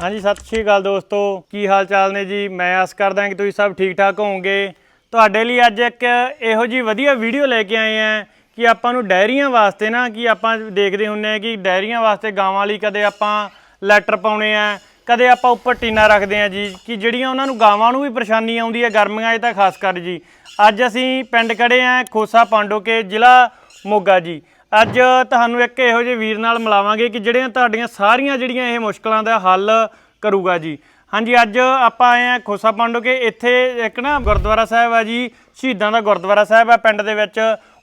ਹਾਂਜੀ, ਸਤਿ ਸ਼੍ਰੀ ਅਕਾਲ ਦੋਸਤੋ। ਕੀ ਹਾਲ ਚਾਲ ਨੇ ਜੀ? ਮੈਂ ਆਸ ਕਰਦਾ ਕਿ ਤੁਸੀਂ ਸਭ ਠੀਕ ਠਾਕ ਹੋਵੋਗੇ। ਤੁਹਾਡੇ ਲਈ ਅੱਜ ਇੱਕ ਇਹੋ ਜੀ ਵਧੀਆ ਵੀਡੀਓ ਲੈ ਕੇ ਆਏ ਆ ਕਿ ਆਪਾਂ ਨੂੰ ਡਾਇਰੀਆਂ ਵਾਸਤੇ ਨਾ, ਕਿ ਆਪਾਂ ਦੇਖਦੇ ਹੁੰਨੇ ਆ ਕਿ ਡਾਇਰੀਆਂ ਵਾਸਤੇ ਗਾਵਾਂ ਲਈ ਕਦੇ ਆਪਾਂ ਲੈਟਰ ਪਾਉਣੇ ਆ, ਕਦੇ ਆਪਾਂ ਉੱਪਰ ਟੀਨਾ ਰੱਖਦੇ ਆ ਜੀ, ਕਿ ਜਿਹੜੀਆਂ ਉਹਨਾਂ ਨੂੰ ਗਾਵਾਂ ਨੂੰ ਵੀ ਪਰੇਸ਼ਾਨੀ ਆਉਂਦੀ ਹੈ, ਗਰਮੀਆਂ 'ਚ ਤਾਂ ਖਾਸ ਕਰ ਜੀ। ਅੱਜ ਅਸੀਂ ਪਿੰਡ ਖੜੇ ਆ ਖੋਸਾ ਪਾਂਡੋਕੇ ਜ਼ਿਲ੍ਹਾ ਮੋਗਾ ਜੀ। ਅੱਜ ਤੁਹਾਨੂੰ ਇੱਕ ਇਹੋ ਜਿਹੇ ਵੀਰ ਨਾਲ ਮਿਲਾਵਾਂਗੇ ਕਿ ਜਿਹੜੀਆਂ ਤੁਹਾਡੀਆਂ ਸਾਰੀਆਂ ਜਿਹੜੀਆਂ ਇਹ ਮੁਸ਼ਕਲਾਂ ਦਾ ਹੱਲ ਕਰੂਗਾ ਜੀ। ਹਾਂਜੀ, ਅੱਜ ਆਪਾਂ ਆਏ ਆ ਖੋਸਾ ਪਾਂਡੋਕੇ ਇੱਥੇ ਇੱਕ ਨਾ ਗੁਰਦੁਆਰਾ ਸਾਹਿਬ ਆ ਜੀ, ਸ਼ਹੀਦਾਂ ਦਾ ਗੁਰਦੁਆਰਾ ਸਾਹਿਬ ਆ ਪਿੰਡ ਦੇ ਵਿੱਚ।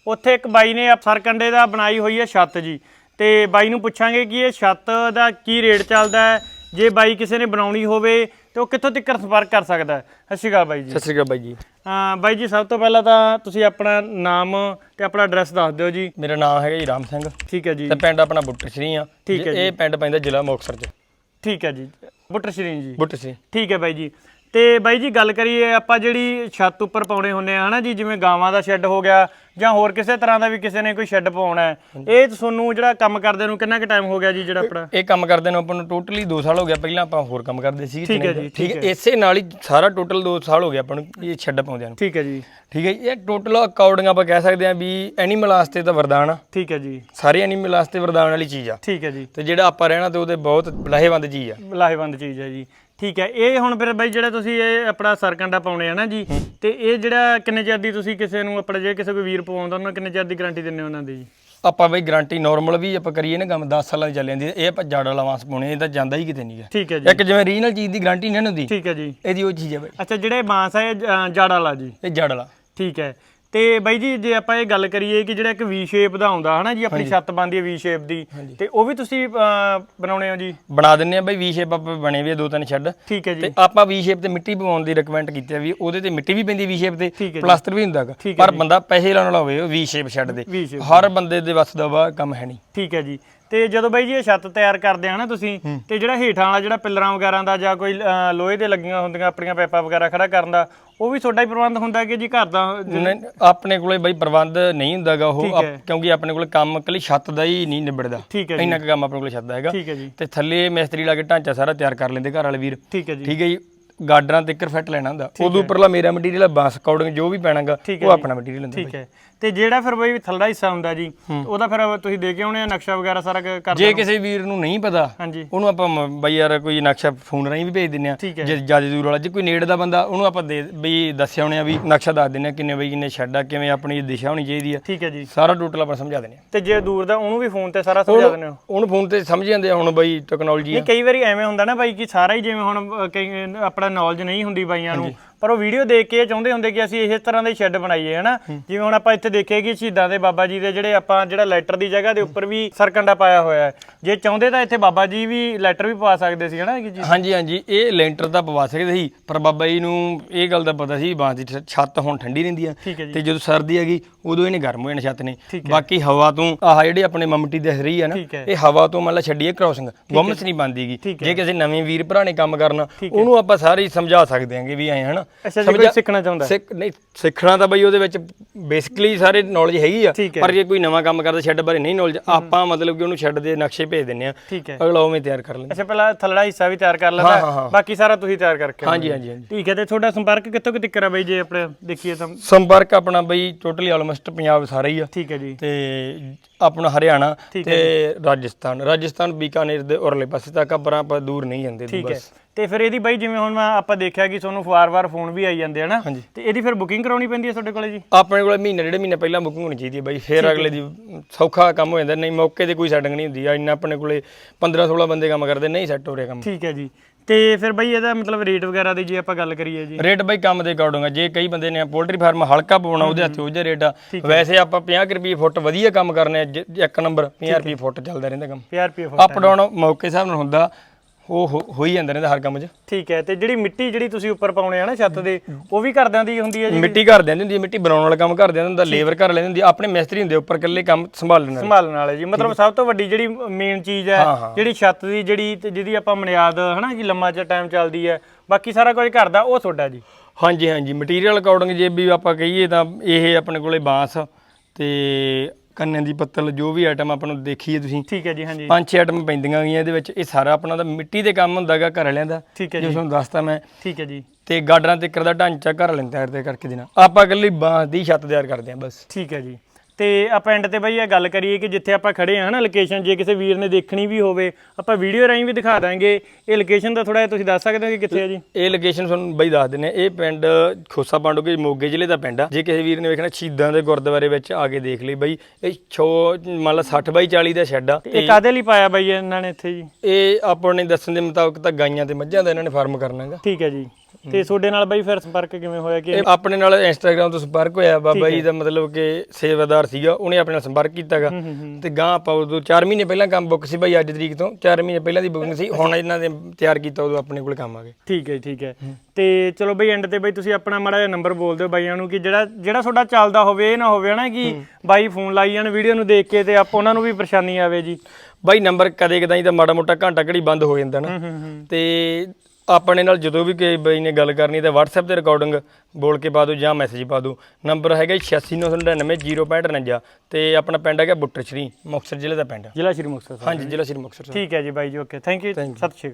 ਉੱਥੇ ਇੱਕ ਬਾਈ ਨੇ ਸਰਕੰਡੇ ਦਾ ਬਣਾਈ ਹੋਈ ਹੈ ਛੱਤ ਜੀ। ਤੇ ਬਾਈ ਨੂੰ ਪੁੱਛਾਂਗੇ ਕਿ ਇਹ ਛੱਤ ਦਾ ਕੀ ਰੇਟ ਚੱਲਦਾ ਹੈ? ਜੇ ਬਾਈ ਕਿਸੇ ਨੇ ਬਣਾਉਣੀ ਹੋਵੇ ਤੇ ਉਹ ਕਿੱਥੋਂ ਤੱਕ ਸੰਪਰਕ ਕਰ ਸਕਦਾ? ਹੈ ਸਤਿ ਸ਼੍ਰੀ ਅਕਾਲ ਬਾਈ ਜੀ। ਸਤਿ ਸ੍ਰੀ ਅਕਾਲ ਬਾਈ ਜੀ। ਹਾਂ ਬਾਈ ਜੀ ਸਭ ਤੋਂ ਪਹਿਲਾਂ ਤਾਂ ਤੁਸੀਂ ਆਪਣਾ ਨਾਮ ਤੇ ਆਪਣਾ ਐਡਰੈਸ ਦੱਸ ਦਿਓ ਜੀ। ਮੇਰਾ ਨਾਮ ਹੈਗਾ ਜੀ ਰਾਮ ਸਿੰਘ। ਠੀਕ ਹੈ ਜੀ। ਤੇ ਪਿੰਡ ਆਪਣਾ ਬੁੱਟਰ ਸ਼੍ਰੀ ਆ। ਠੀਕ ਹੈ ਇਹ ਪਿੰਡ ਪੈਂਦਾ ਜ਼ਿਲ੍ਹਾ ਮੁਕਤਸਰ ਚ। ਠੀਕ ਹੈ ਜੀ। ਬੁੱਟਰ ਸ਼ਰੀਨ ਜੀ। ਬੁੱਟਰ ਸ਼੍ਰੀ ਠੀਕ ਹੈ ਬਾਈ ਜੀ। ਤੇ ਬਾਈ ਜੀ ਗੱਲ ਕਰੀਏ ਆਪਾਂ ਜਿਹੜੀ ਛੱਤ ਉੱਪਰ ਪਾਉਣੇ ਹੁੰਨੇ ਆ ਹਨਾ ਜੀ ਜਿਵੇਂ ਗਾਵਾਂ ਦਾ ਸ਼ੈੱਡ ਹੋ ਗਿਆ ਜਾਂ ਹੋਰ ਕਿਸੇ ਤਰ੍ਹਾਂ ਦਾ ਵੀ ਕਿਸੇ ਨੇ ਕੋਈ ਸ਼ੈੱਡ ਪਾਉਣਾ ਹੈ ਇਹ ਤੁਹਾਨੂੰ ਜਿਹੜਾ ਕੰਮ ਕਰਦੇ ਨੂੰ ਕਿੰਨਾ ਕੁ ਟਾਈਮ ਹੋ ਗਿਆ ਜੀ ਜਿਹੜਾ ਆਪਣਾ? ਇਹ ਕੰਮ ਕਰਦੇ ਨੂੰ ਆਪਾਂ ਨੂੰ ਟੋਟਲੀ 2 ਸਾਲ ਹੋ ਗਿਆ ਪਹਿਲਾਂ ਆਪਾਂ ਹੋਰ ਕੰਮ ਕਰਦੇ ਸੀ ਠੀਕ ਹੈ ਜੀ, ਠੀਕ ਹੈ। ਇਸੇ ਨਾਲ ਹੀ ਸਾਰਾ ਟੋਟਲ 2 ਸਾਲ ਹੋ ਗਿਆ ਆਪਾਂ ਨੂੰ ਇਹ ਛੱਡ ਪਾਉਂਦਿਆਂ ਨੂੰ। ਠੀਕ ਹੈ ਜੀ। ਠੀਕ ਹੈ ਇਹ ਟੋਟਲ ਅਕਾਊਂਟਿੰਗ ਆਪਾਂ ਕਹਿ ਸਕਦੇ ਆ ਵੀ ਐਨੀਮਲ ਵਾਸਤੇ ਤਾਂ ਵਰਦਾਨ ਆ। ਠੀਕ ਹੈ ਜੀ। ਸਾਰੇ ਐਨੀਮਲ ਵਾਸਤੇ ਵਰਦਾਨ ਵਾਲੀ ਚੀਜ਼ ਆ। ਠੀਕ ਹੈ ਜੀ। ਤੇ ਜਿਹੜਾ ਆਪਾਂ ਰਹਿਣਾ ਤੇ ਉਹਦੇ ਬਹੁਤ ਲਾਹੇਵੰਦ ਚੀਜ਼ ਆ। ਲਾਹੇਵੰਦ ਚੀਜ਼ ਹੈ ਜੀ। ਠੀਕ ਹੈ ਇਹ ਹੁਣ ਫਿਰ ਬਾਈ ਜਿਹੜਾ ਤੁਸੀਂ ਇਹ ਆਪਣਾ ਸਰਕੰਡਾ ਪਾਉਣੇ ਆ ਨਾ ਜੀ ਤੇ ਇਹ ਜਿਹੜਾ ਕਿੰਨੇ ਚਿਰ ਦੀ ਤੁਸੀਂ ਕਿਸੇ ਨੂੰ ਆਪਣਾ ਜੇ ਕਿਸੇ ਕੋਈ ਵੀਰ ਪਵਾਉਂਦਾ ਉਹਨਾਂ ਨੂੰ ਕਿੰਨੇ ਚਿਰ ਦੀ ਗਾਰੰਟੀ ਦਿੰਦੇ ਹੋ ਉਹਨਾਂ ਦੀ ਜੀ? ਆਪਾਂ ਬਈ ਗਾਰੰਟੀ ਨਾਰਮਲ ਵੀ ਆਪਾਂ ਕਰੀਏ ਨਾ ਕੰਮ 10 ਸਾਲਾਂ ਦੀ ਚੱਲ ਜਾਂਦੀ ਹੈ। ਇਹ ਆਪਾਂ ਜੜ ਵਾਲਾ ਵਾਂਸ ਪਾਉਣੇ ਇਹ ਤਾਂ ਜਾਂਦਾ ਹੀ ਕਿਤੇ ਨਹੀਂ ਗਾ। ਠੀਕ ਹੈ ਜੀ। ਇੱਕ ਜਿਵੇਂ ਰੀਜਨਲ ਚੀਜ਼ ਦੀ ਗਾਰੰਟੀ ਨਹੀਂ ਹੁੰਦੀ ਠੀਕ ਹੈ ਜੀ। ਇਹਦੀ ਉਹ ਚੀਜ਼ ਹੈ ਬਈ। ਅੱਛਾ ਜਿਹੜੇ ਬਾਂਸ ਹੈ ਜੜ ਵਾਲਾ ਜੀ? ਇਹ ਜੜ ਵਾਲਾ। ਠੀਕ ਹੈ ਤੇ ਬਾਈ ਜੀ ਜੇ ਆਪਾਂ ਇਹ ਗੱਲ ਕਰੀਏ ਕਿ ਜਿਹੜਾ ਇੱਕ ਵੀ ਸ਼ੇਪ ਦਾ ਹੁੰਦਾ ਹਨਾ ਜੀ ਆਪਣੀ ਛੱਤ ਬਣਦੀ ਹੈ ਵੀ ਸ਼ੇਪ ਦੀ ਤੇ ਉਹ ਵੀ ਤੁਸੀਂ ਬਣਾਉਣੇ ਹੋ ਜੀ? ਬਣਾ ਦਿੰਨੇ ਆ ਬਈ ਵੀ ਸ਼ੇਪ ਆਪਾਂ ਬਣੇ ਵੀ ਆ ਦੋ ਤਿੰਨ ਛੱਡ ਠੀਕ ਹੈ ਜੀ। ਤੇ ਆਪਾਂ ਵੀ ਸ਼ੇਪ ਤੇ ਮਿੱਟੀ ਪਵਾਉਣ ਦੀ ਰਿਕਮੈਂਡ ਕੀਤੀ ਆ ਵੀ ਉਹਦੇ ਤੇ ਮਿੱਟੀ ਵੀ ਪੈਂਦੀ ਵੀ ਸ਼ੇਪ ਤੇ। ਪਲਾਸਟਰ ਵੀ ਹੁੰਦਾ ਪਰ ਬੰਦਾ ਪੈਸੇ ਲਾਉਣ ਵਾਲਾ ਹੋਵੇ ਉਹ ਵੀ ਸ਼ੇਪ ਛੱਡ ਦੇ। ਹਰ ਬੰਦੇ ਦੇ ਵੱਸ ਦਾ ਵਾ ਕੰਮ ਹੈ ਨਹੀਂ। ਠੀਕ ਹੈ ਜੀ। ਤੇ ਜਦੋਂ ਬਾਈ ਜੀ ਇਹ ਛੱਤ ਤਿਆਰ ਕਰਦੇ ਆ ਨਾ ਤੁਸੀਂ ਤੇ ਜਿਹੜਾ ਹੇਠਾਂ ਵਾਲਾ ਜਿਹੜਾ ਪਿੱਲਰਾਂ ਵਗੈਰਾ ਦਾ ਜਾਂ ਕੋਈ ਲੋਹੇ ਦੇ ਲੱਗੀਆਂ ਹੁੰਦੀਆਂ ਆਪਣੀਆਂ ਪੈਪਾਂ ਵਗੈਰਾ ਖੜਾ ਕਰਨ ਦਾ ਉਹ ਵੀ ਤੁਹਾਡਾ ਹੀ ਪ੍ਰਬੰਧ ਹੁੰਦਾ ਕਿ ਜੀ ਘਰ ਦਾ ਆਪਣੇ ਕੋਲੇ ਬਈ ਪ੍ਰਬੰਧ ਨਹੀਂ ਹੁੰਦਾਗਾ ਉਹ। ਕਿਉਂਕਿ ਆਪਣੇ ਕੋਲੇ ਕੰਮ ਕੱਲੀ ਛੱਤ ਦਾ ਹੀ ਨਹੀਂ ਨਿਬੜਦਾ। ਇੰਨਾ ਕੰਮ ਆਪਣੇ ਕੋਲੇ ਛੱਤ ਦਾ ਹੈਗਾ। ਤੇ ਥੱਲੇ ਮਿਸਤਰੀ ਲਾ ਕੇ ਢਾਂਚਾ ਸਾਰਾ ਤਿਆਰ ਕਰ ਲੈਂਦੇ ਘਰ ਵਾਲੇ ਵੀਰ। ਠੀਕ ਹੈ ਜੀ। ਠੀਕ ਹੈ ਜੀ। ਗਾਡਰਾਂ ਤੇ ਇੱਕ ਫਿੱਟ ਲੈਣਾ ਹੁੰਦਾ। ਉਦੋਂ ਉੱਪਰਲਾ ਮੇਰਾ ਮਟੀਰੀਅਲ ਬਾਸ ਅਕਾਊਂਟਿੰਗ ਜੋ ਵੀ ਪੈਣਾਗਾ ਉਹ। ਆਪਣਾ ਮਟੀਰੀਅਲ ਹੁੰਦਾ ਠੀਕ ਹੈ। ਤੇ ਜਿਹੜਾ ਫਿਰ ਬਾਈ ਥੱਲੜਾ ਹਿੱਸਾ ਹੁੰਦਾ ਜੀ ਉਹਦਾ ਫਿਰ ਤੁਸੀਂ ਦੇ ਕੇ ਆਉਣੇ ਆ ਨਕਸ਼ਾ ਵਗੈਰਾ ਸਾਰਾ ਕ- ਕਰ ਜੇ ਕਿਸੇ ਵੀਰ ਨੂੰ ਨਹੀਂ ਪਤਾ ਉਹਨੂੰ ਆਪਾਂ ਬਈ ਯਾਰ ਕੋਈ ਨਕਸ਼ਾ ਫੋਨ ਰਾਹੀਂ ਵੀ ਭੇਜ ਦਿੰਨੇ ਆ। ਜੇ ਜ਼ਿਆਦਾ ਦੂਰ ਵਾਲਾ ਜੇ ਕੋਈ ਨੇੜੇ ਦਾ ਬੰਦਾ ਉਹਨੂੰ ਆਪਾਂ ਦੇ ਬਈ ਦੱਸਿਆ ਹੋਣੇ ਆ ਵੀ ਨਕਸ਼ਾ ਦੱਸ ਦਿੰਨੇ ਆ ਕਿੰਨੇ ਬਈ ਕਿੰਨੇ ਛੱਡ ਆ ਕਿਵੇਂ ਆਪਣੀ ਦਿਸ਼ਾ ਹੋਣੀ ਚਾਹੀਦੀ ਆ। ਠੀਕ ਹੈ ਜੀ। ਸਾਰਾ ਟੋਟਲ ਆਪਾਂ ਸਮਝਾ ਦਿੰਨੇ ਆ। ਤੇ ਜੇ ਦੂਰ ਦਾ ਉਹਨੂੰ ਵੀ ਫੋਨ ਤੇ ਸਾਰਾ ਸਮਝਾ ਦਿੰਦੇ ਹੋ? ਉਹਨੂੰ ਫੋਨ ਤੇ ਸਮਝ ਜਾਂਦੇ ਆ ਹੁਣ ਬਈ ਟੈਕਨੋਲੋਜੀ ਆ। ਨਹੀਂ ਕਈ ਵਾਰੀ ਐਵੇਂ ਹੁੰਦਾ ਨਾ ਬਾਈ ਕਿ ਸਾਰਾ ਹੀ ਜਿਵੇਂ ਹੁਣ ਕਈ ਆਪਣਾ ਨੌਲੇਜ ਨਹੀਂ ਹੁੰਦੀ ਬਾਈਆਂ ਨੂੰ ਪਰ ਉਹ ਵੀਡੀਓ ਦੇਖ ਕੇ ਇਹ ਚਾਹੁੰਦੇ ਹੁੰਦੇ ਕਿ ਅਸੀਂ ਇਸ ਤਰ੍ਹਾਂ ਦੇ ਸ਼ੈੱਡ ਬਣਾਈਏ ਹਨਾ? ਜਿਵੇਂ ਹੁਣ ਆਪਾਂ ਇੱਥੇ ਦੇਖਿਆ ਕਿ ਸ਼ਹੀਦਾਂ ਦੇ ਬਾਬਾ ਜੀ ਦੇ ਜਿਹੜੇ ਆਪਾਂ ਜਿਹੜਾ ਲੈਟਰ ਦੀ ਜਗ੍ਹਾ ਦੇ ਉੱਪਰ ਵੀ ਸਰਕੰਡਾ ਪਾਇਆ ਹੋਇਆ ਹੈ। ਜੇ ਚਾਹੁੰਦੇ ਤਾਂ ਇੱਥੇ ਬਾਬਾ ਜੀ ਵੀ ਲੈਟਰ ਵੀ ਪਵਾ ਸਕਦੇ ਸੀ ਹਨਾ ਕਿ ਜੀ ਹਾਂਜੀ ਹਾਂਜੀ ਇਹ ਲੈਂਟਰ ਤਾਂ ਪਵਾ ਸਕਦੇ ਸੀ ਪਰ ਬਾਬਾ ਜੀ ਨੂੰ ਇਹ ਗੱਲ ਦਾ ਪਤਾ ਸੀ ਬਾਂਸ ਦੀ ਛੱਤ ਹੁਣ ਠੰਡੀ ਰਹਿੰਦੀ ਆ। ਤੇ ਜਦੋਂ ਸਰਦੀ ਹੈਗੀ ਉਦੋਂ ਇਹਨੇ ਗਰਮ ਹੋ ਜਾਣਾ ਛੱਤ ਨੇ। ਬਾਕੀ ਹਵਾ ਤੋਂ ਆਹ ਜਿਹੜੇ ਆਪਣੇ ਮਮਟੀ ਦਿਖ ਰਹੀ ਆ ਨਾ। ਇਹ ਹਵਾ ਤੋਂ ਮੰਨ ਲਾ ਛੱਡੀਏ ਕ੍ਰਾਸਿੰਗ ਗੁੰਮਸ ਨਹੀਂ ਬੰਦੀਗੀ ਜੇ ਕਿਸੇ ਨਵੇਂ ਵੀਰ ਭਰਾ ਨੇ ਕੰਮ ਕਰਨਾ। ਉਹਨੂੰ ਆਪਾਂ ਸਾਰੇ ਸਮਝਾ ਸਕਦੇ ਆਂਗੇ ਵੀ ਐ ਹਨਾ? ਅੱਛਾ ਜੇ ਕੋਈ ਸਿੱਖਣਾ ਚਾਹੁੰਦਾ ਸਿੱਖ ਨਹੀਂ ਸਿੱਖਣਾ ਤਾਂ ਬਈ ਉਹਦੇ ਵਿੱਚ ਬੇਸਿਕਲੀ ਸਾਰੇ ਨੌਲੇਜ ਹੈਗੀ ਆ। ਪਰ ਜੇ ਕੋਈ ਨਵਾਂ ਕੰਮ ਕਰਦਾ ਸ਼ੈੱਡ ਬਾਰੇ ਨਹੀਂ ਨੌਲੇਜ ਆਪਾਂ ਮਤਲਬ ਕਿ ਉਹਨੂੰ ਸ਼ੈੱਡ ਦੇ ਨਕਸ਼ੇ ਭੇਜ ਦਿੰਨੇ ਆ। ਅਗਲਾ ਉਵੇਂ ਤਿਆਰ ਕਰ ਲੈਂਦਾ। ਅੱਛਾ ਪਹਿਲਾਂ ਥੱਲੜਾ ਹਿੱਸਾ ਵੀ ਤਿਆਰ ਕਰ ਲੈਂਦਾ। ਬਾਕੀ ਸਾਰਾ ਤੁਸੀਂ ਤਿਆਰ ਕਰਕੇ ਹਾਂਜੀ। ਹਾਂਜੀ ਹਾਂਜੀ। ਠੀਕ ਹੈ ਤੇ ਤੁਹਾਡਾ ਸੰਪਰਕ ਕਿੱਥੋਂ ਕਿ ਤੱਕ ਹੈ ਬਾਈ ਜੇ ਆਪਣੇ ਦੇਖੀਏ ਤਾਂ? ਸੰਪਰਕ ਆਪਣਾ ਬਈ ਟੋਟਲੀ ਆਲਮੋਸਟ ਪੰਜਾਬ ਸਾਰਾ ਹੀ ਆ। ਠੀਕ ਹੈ ਜੀ। ਤੇ ਆਪਣਾ ਹਰਿਆਣਾ ਤੇ ਰਾਜਸਥਾਨ। ਰਾਜਸਥਾਨ ਬੀਕਾਨੇਰ ਦੇ ਉਰਲੇ ਪਾਸੇ ਤੱਕ ਆਪਾਂ ਆਪਾਂ ਦੂਰ ਨਹੀਂ ਜਾਂਦੇ ਬਸ। ਤੇ ਫਿਰ ਇਹਦੀ ਬਾਈ ਜਿਵੇਂ ਹੁਣ ਮੈਂ ਆਪਾਂ ਦੇਖਿਆ ਕਿ ਤੁਹਾਨੂੰ ਵਾਰ-ਵਾਰ ਫੋਨ ਵੀ ਆਈ ਜਾਂਦੇ ਹਨਾ ਹਾਂਜੀ। ਤੇ ਇਹਦੀ ਫਿਰ ਬੁਕਿੰਗ ਕਰਾਉਣੀ ਪੈਂਦੀ ਹੈ ਤੁਹਾਡੇ ਕੋਲੇ ਜੀ? ਆਪਣੇ ਕੋਲ ਮਹੀਨਾ ਡੇਢ ਮਹੀਨਾ ਪਹਿਲਾਂ ਬੁਕਿੰਗ ਹੋਣੀ ਚਾਹੀਦੀ ਹੈ ਬਾਈ। ਫਿਰ ਅਗਲੇ ਦੀ ਸੌਖਾ ਕੰਮ ਹੋ ਜਾਂਦਾ ਨਹੀਂ ਮੌਕੇ ਤੇ ਕੋਈ ਸੈਟਿੰਗ ਨਹੀਂ ਹੁੰਦੀ ਆ ਇੰਨਾ ਆਪਣੇ ਕੋਲੇ 15 16 ਬੰਦੇ ਕੰਮ ਕਰਦੇ ਨਹੀਂ ਸੈੱਟ ਹੋ ਰਿਹਾ ਕੰਮ। ਠੀਕ ਹੈ ਜੀ। ਤੇ ਫਿਰ ਬਾਈ ਇਹਦਾ ਮਤਲਬ ਰੇਟ ਵਗੈਰਾ ਦੀ ਜੇ ਆਪਾਂ ਗੱਲ ਕਰੀਏ ਜੀ। ਰੇਟ ਬਾਈ ਕੰਮ ਦੇ ਅਕੋਰਡਿੰਗ ਆ। ਜੇ ਕਈ ਬੰਦੇ ਨੇ ਪੋਲਟਰੀ ਫਾਰਮ ਹਲਕਾ ਪਵਾਉਣਾ ਉਹਦੇ ਹੱਥ ਉਹਦੇ ਰੇਟ ਆ। ਵੈਸੇ ਆਪਾਂ 50 ਕੁ ਰੁਪਏ ਫੁੱਟ ਵਧੀਆ ਕੰਮ ਕਰਨੇ ਆ ਜ- ਇੱਕ ਨੰਬਰ 50 ਰੁਪਏ ਫੁੱਟ ਚੱਲਦਾ ਰਹਿੰਦਾ ਕੰਮ। 50 ਰੁਪਏ ਅਪ ਡਾਊਨ ਮੌਕੇ ਹਿਸਾਬ ਨਾਲ ਹੁੰਦਾ। ਉਹ ਹੋ ਹੋ ਹੀ ਜਾਂਦਾ ਰਹਿੰਦਾ ਹਰ ਕੰਮ 'ਚ। ਠੀਕ ਹੈ ਤੇ ਜਿਹੜੀ ਮਿੱਟੀ ਜਿਹੜੀ ਤੁਸੀਂ ਉੱਪਰ ਪਾਉਣੇ ਆ ਨਾ ਛੱਤ ਦੇ ਉਹ ਵੀ ਘਰਦਿਆਂ ਦੀ ਹੁੰਦੀ ਹੈ ਜੀ? ਮਿੱਟੀ ਘਰ ਦੇ ਹੁੰਦੀ ਹੈ ਮਿੱਟੀ ਬਣਾਉਣ ਵਾਲਾ ਕੰਮ ਘਰ ਦੇ ਹੁੰਦਾ ਲੇਬਰ ਘਰ ਲੈਂਦੀ ਹੁੰਦੀ ਆਪਣੇ ਮਿਸਤਰੀ ਹੁੰਦੇ ਉੱਪਰ ਇਕੱਲੇ ਕੰਮ ਸੰਭਾਲਣ ਵਾਲੇ। ਸੰਭਾਲਣ ਵਾਲੇ ਜੀ ਮਤਲਬ ਸਭ ਤੋਂ ਵੱਡੀ ਜਿਹੜੀ ਮੇਨ ਚੀਜ਼ ਹੈ ਹਾਂ, ਹਾਂ। ਜਿਹੜੀ ਛੱਤ ਦੀ ਜਿਹੜੀ ਤੇ ਜਿਹਦੀ ਆਪਾਂ ਬੁਨਿਆਦ ਹਨਾ ਜੀ ਲੰਮਾ ਚਿਰ ਟਾਈਮ ਚੱਲਦੀ ਹੈ ਬਾਕੀ ਸਾਰਾ ਕੁਝ ਘਰ ਦਾ ਉਹ ਤੁਹਾਡਾ ਜੀ। ਹਾਂਜੀ ਹਾਂਜੀ ਮਟੀਰੀਅਲ ਅਕੋਰਡਿੰਗ ਜੇ ਵੀ ਆਪਾਂ ਕਹੀਏ ਤਾਂ ਇਹ ਆਪਣੇ ਕੋਲੇ ਬਾਂਸ ਤੇ ਕੰਨਾਂ ਦੀ ਪੱਤਲ ਜੋ ਵੀ ਆਈਟਮ ਆਪਾਂ ਨੂੰ ਦੇਖੀਏ ਤੁਸੀਂ ਠੀਕ ਹੈ ਜੀ ਹਾਂਜੀ। ਪੰਜ ਛੇ ਆਈਟਮ ਪੈਂਦੀਆਂ ਗਈਆਂ ਇਹਦੇ ਵਿੱਚ। ਇਹ ਸਾਰਾ ਆਪਣਾ ਦਾ ਮਿੱਟੀ ਦੇ ਕੰਮ ਹੁੰਦਾਗਾ ਘਰ ਵਾਲਿਆਂ ਦਾ ਠੀਕ ਹੈ ਜੋ ਤੁਹਾਨੂੰ ਦੱਸਤਾ ਮੈਂ। ਠੀਕ ਹੈ ਜੀ। ਤੇ ਗਾਡਰਾਂ ਤੇ ਦਾ ਢਾਂਚਾ ਘਰ ਵਾਲਿਆਂ ਤਿਆਰ ਕਰਕੇ ਦੇਣਾ। ਆਪਾਂ ਇਕੱਲੀ ਬਾਂਸ ਦੀ ਛੱਤ ਤਿਆਰ ਕਰਦੇ ਹਾਂ ਬਸ। ਠੀਕ ਹੈ ਜੀ। ਤੇ ਆਪਾਂ ਐਂਡ ਤੇ ਬਈ ਇਹ ਗੱਲ ਕਰੀਏ ਕਿ ਜਿੱਥੇ ਆਪਾਂ ਖੜੇ ਆ ਹਨਾ ਲੋਕੇਸ਼ਨ ਜੇ ਕਿਸੇ ਵੀਰ ਨੇ ਦੇਖਣੀ ਵੀ ਹੋਵੇ ਆਪਾਂ ਵੀਡੀਓ ਰਾਹੀਂ ਵੀ ਦਿਖਾ ਦਾਂਗੇ। ਇਹ ਲੋਕੇਸ਼ਨ ਦਾ ਥੋੜਾ ਜਿਹਾ ਤੁਸੀਂ ਦੱਸ ਸਕਦੇ ਹੋ ਕਿ ਕਿੱਥੇ ਹੈ ਜੀ? ਇਹ ਲੋਕੇਸ਼ਨ ਤੁਹਾਨੂੰ ਬਈ ਦੱਸ ਦਿੰਨੇ ਆ। ਇਹ ਪਿੰਡ ਖੋਸਾ ਪਾਂਡੋਗੇ ਮੋਗੇ ਜ਼ਿਲ੍ਹੇ ਦਾ ਪਿੰਡ ਆ। ਜੇ ਕਿਸੇ ਵੀਰ ਨੇ ਵੇਖਣਾ ਸ਼ਹੀਦਾਂ ਦੇ ਗੁਰਦੁਆਰੇ ਵਿੱਚ ਆ ਕੇ ਦੇਖ ਲਈ ਬਈ ਇਹ ਛੋ ਮੰਨ ਲਾ 60 ਬਾਈ 40 ਦਾ ਸ਼ੈੱਡ ਆ। ਇਹ ਕਾਦੇ ਲਈ ਪਾਇਆ ਬਈ ਇਹਨਾਂ ਨੇ ਇੱਥੇ ਜੀ? ਇਹ ਆਪਣੇ ਦੱਸਣ ਦੇ ਮੁਤਾਬਕ ਤਾਂ ਗਾਈਆਂ ਤੇ ਮੱਝਾਂ ਦਾ ਇਹਨਾਂ ਨੇ ਫਾਰਮ ਕਰਨਾਗਾ ਠੀਕ ਹੈ ਜੀ। ਤੇ ਤੁਹਾਡੇ ਨਾਲ ਬਈ ਫਿਰ ਸੰਪਰਕ ਕਿਵੇਂ ਹੋਇਆ ਕਿ ਇਹ ਆਪਣੇ ਨਾਲ ਇੰਸਟਾਗ੍ਰam ਤੋਂ ਸੰਪਰਕ ਹੋਇਆ ਬਾਬਾ ਜੀ ਦਾ ਮਤਲਬ ਕਿ ਸੇਵਾਦਾਰ ਸੀਗਾ ਉਹਨੇ ਆਪਣੇ ਨਾਲ ਸੰਪਰਕ ਕੀਤਾਗਾ। ਤੇ ਗਾਂ ਆਪਾਂ ਉਦੋਂ 4 ਮਹੀਨੇ ਪਹਿਲਾਂ ਕੰਮ ਬੁੱਕ ਸੀ ਬਾਈ ਅੱਜ ਤਰੀਕ ਤੋਂ 4 ਮਹੀਨੇ ਪਹਿਲਾਂ ਦੀ ਬੁਕਿੰਗ ਸੀ ਹੁਣ ਇਹਨਾਂ ਦੇ ਤਿਆਰ ਕੀਤਾ ਉਦੋਂ ਆਪਣੇ ਕੋਲ ਕੰਮ ਆ ਗਏ ਠੀਕ ਹੈ ਠੀਕ ਹੈ। ਤੇ ਚਲੋ ਬਈ ਐਂਡ ਤੇ ਬਈ ਤੁਸੀਂ ਆਪਣਾ ਮਾੜਾ ਜਿਹਾ ਨੰਬਰ ਬੋਲ ਦਿਓ ਬਾਈਆਂ ਨੂੰ ਕਿ ਜਿਹੜਾ ਜਿਹੜਾ ਤੁਹਾਡਾ ਚੱਲਦਾ ਹੋਵੇ ਇਹ ਨਾ ਹੋਵੇ ਹਨਾ ਕਿ ਬਾਈ ਫੋਨ ਲਾਈ ਜਾਣ ਵੀਡੀਓ ਨੂੰ ਦੇਖ ਕੇ ਤੇ ਆਪ ਉਹਨਾਂ ਨੂੰ ਵੀ ਪਰੇਸ਼ਾਨੀ ਆਵੇ ਜੀ। ਬਾਈ ਨੰਬਰ ਕਦੇ ਕਦਾਈ ਤਾਂ ਮਾੜਾ ਮੋਟਾ ਘੰਟਾ ਘੜੀ ਬੰਦ ਹੋ ਜਾਂਦਾ ਨਾ। ਤੇ ਆਪਣੇ ਨਾਲ ਜਦੋਂ ਵੀ ਕੋਈ ਬਾਈ ਨੇ ਗੱਲ ਕਰਨੀ ਤਾਂ WhatsApp ਤੇ ਰਿਕਾਰਡਿੰਗ ਬੋਲ ਕੇ ਪਾ ਦਿਓ ਜਾਂ ਮੈਸੇਜ ਪਾ ਦਿਓ। ਨੰਬਰ ਹੈਗਾ 869990.59 ਤੇ ਆਪਣਾ ਪਿੰਡ ਹੈਗਾ ਬੁੱਟਰ ਸ਼੍ਰੀ ਮੁਕਤਸਰ ਜ਼ਿਲ੍ਹੇ ਦਾ ਪਿੰਡ। ਜ਼ਿਲ੍ਹਾ ਸ਼੍ਰੀ ਮੁਕਤਸਰ ਸਾਹਿਬ ਹਾਂਜੀ ਜ਼ਿਲ੍ਹਾ ਸ਼੍ਰੀ ਮੁਕਤਸਰ ਸਾਹਿਬ ਠੀਕ ਹੈ ਜੀ ਬਾਈ ਜੀ ਓਕੇ ਥੈਂਕ ਯੂ ਸਤਿ ਸ਼੍ਰੀ ਅਕਾਲ।